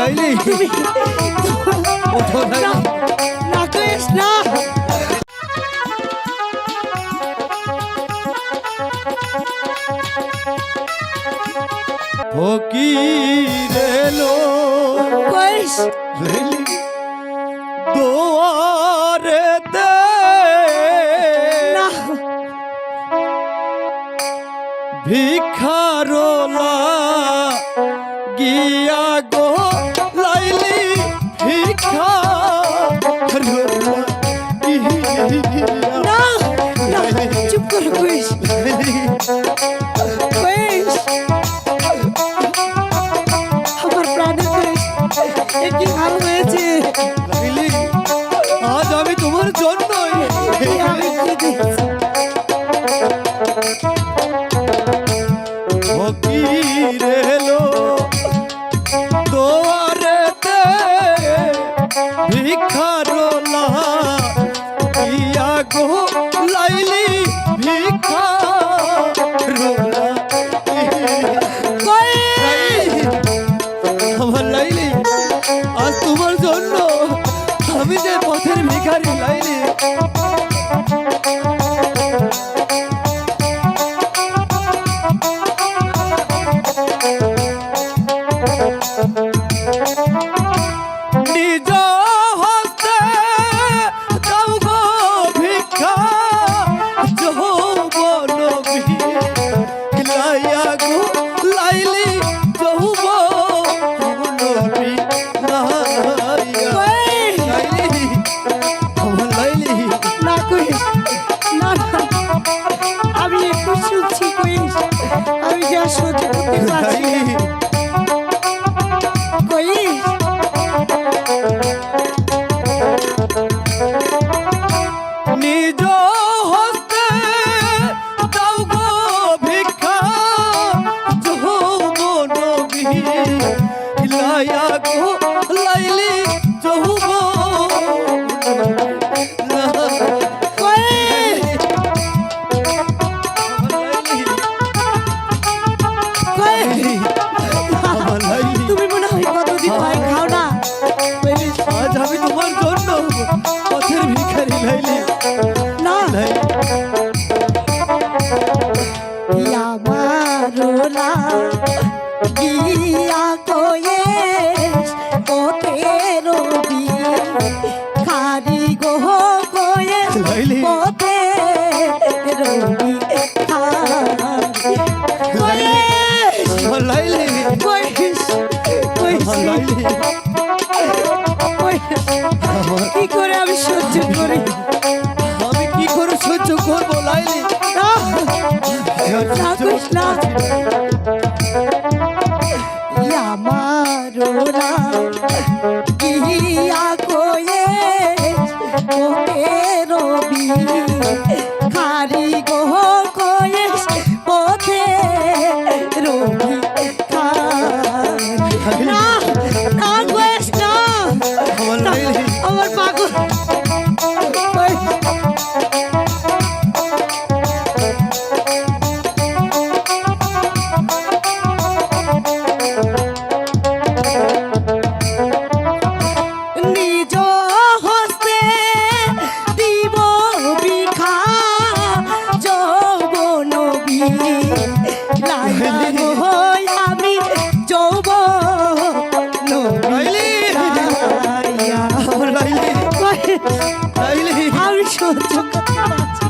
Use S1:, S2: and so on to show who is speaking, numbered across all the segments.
S1: লাইলি? ওঠো লাইলি
S2: দোয়া Luis. Luis. আমার প্রাণে Luis. কি হাল হয়েছে লিলি
S1: আজ আমি তোমার জন্যই ফকির এলো দোয়ারেতে ভিক্ষা পথের ভিখারি লাইনে।
S2: করুণা গিয়া কয়ে পথের খারি গোহ
S1: কয়ে
S2: পথে রবি কি করে আমি সহ্য করি
S1: আমি কি করে সহ্য করব লাইলি? কৃষ্ণ
S2: আর সহ্য করতে পারছি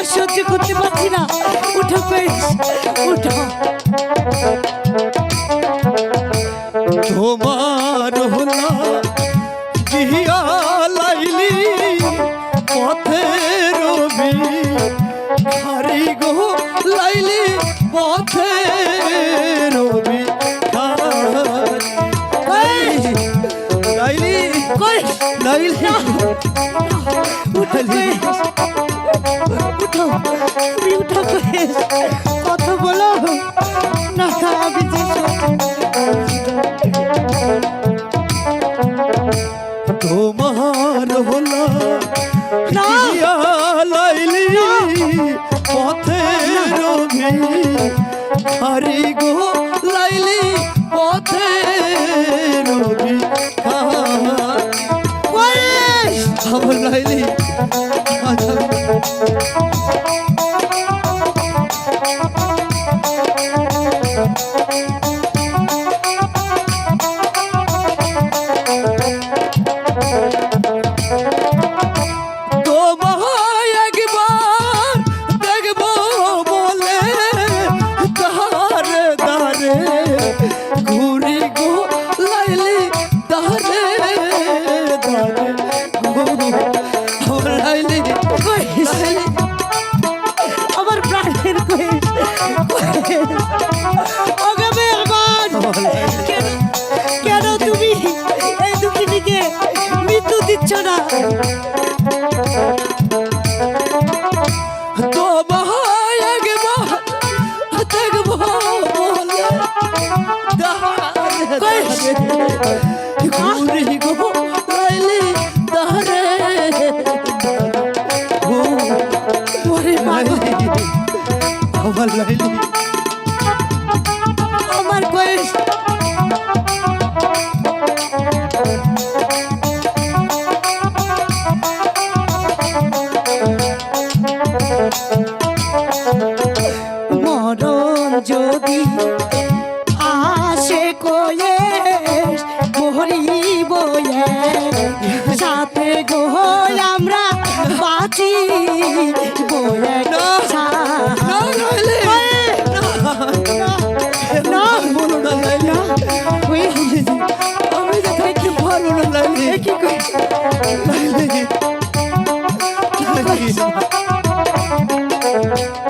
S2: আর সহ্য করতে পারছি না। উঠো পেয়েছ উঠো
S1: তোমার হলা জিয়া লাইলি পথের রবি। হারি গো লাইলি পথের রবি। লাইলি লাইলি।
S2: উঠলি উঠো তুমি উঠো কথা বলো না আমি যে
S1: তোমার হলো গো
S2: সাথে গো আমরা বাঁচি Thank you.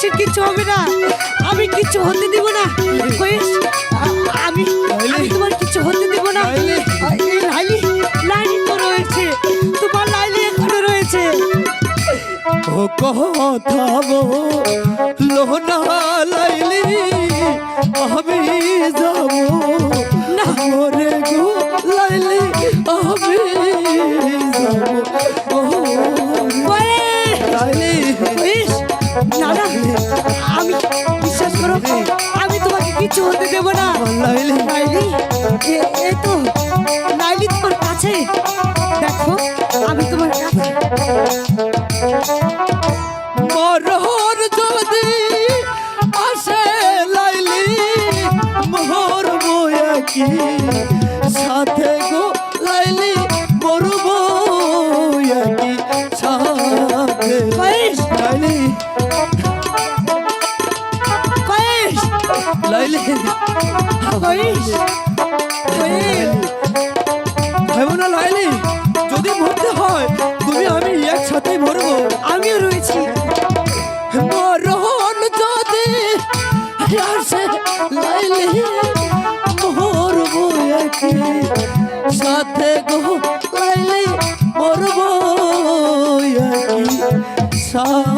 S2: কয়েসের কিছু হবে না। আমি কিছু হতে দিব না। কয়েস আমি আমি তোমার কিছু হতে দিব না।
S1: লাইলি
S2: লাইলি তো রয়েছে। তোমার লাইলি এখনও রয়েছে।
S1: ও কথা লোহনা লাইলি আমি যাব। না। রে গো লাইলি আমি যাব। ও লাইলি
S2: না না, আমি বিশ্বাস করো, আমি তোমাকে কিছু হতে দেব না।
S1: নাইলি
S2: নাইলি এ তো নাইলি তোমার কাছে। দেখো, আমি তোমার কাছে।
S1: মরহর যদি আসে লাইলি, মোহর বয়া কি? সাথে গো লাইলি, মরবো কি? সাথে লাইলি ভেবো না লাইলি? যদি মরতে হয় তুমি আমি একসাথেই মরবো।
S2: আমিও রয়েছি।
S1: মরণ যদি আসে লাইলি মরব একই সাথে গো। লাইলি মরব একই সাথে।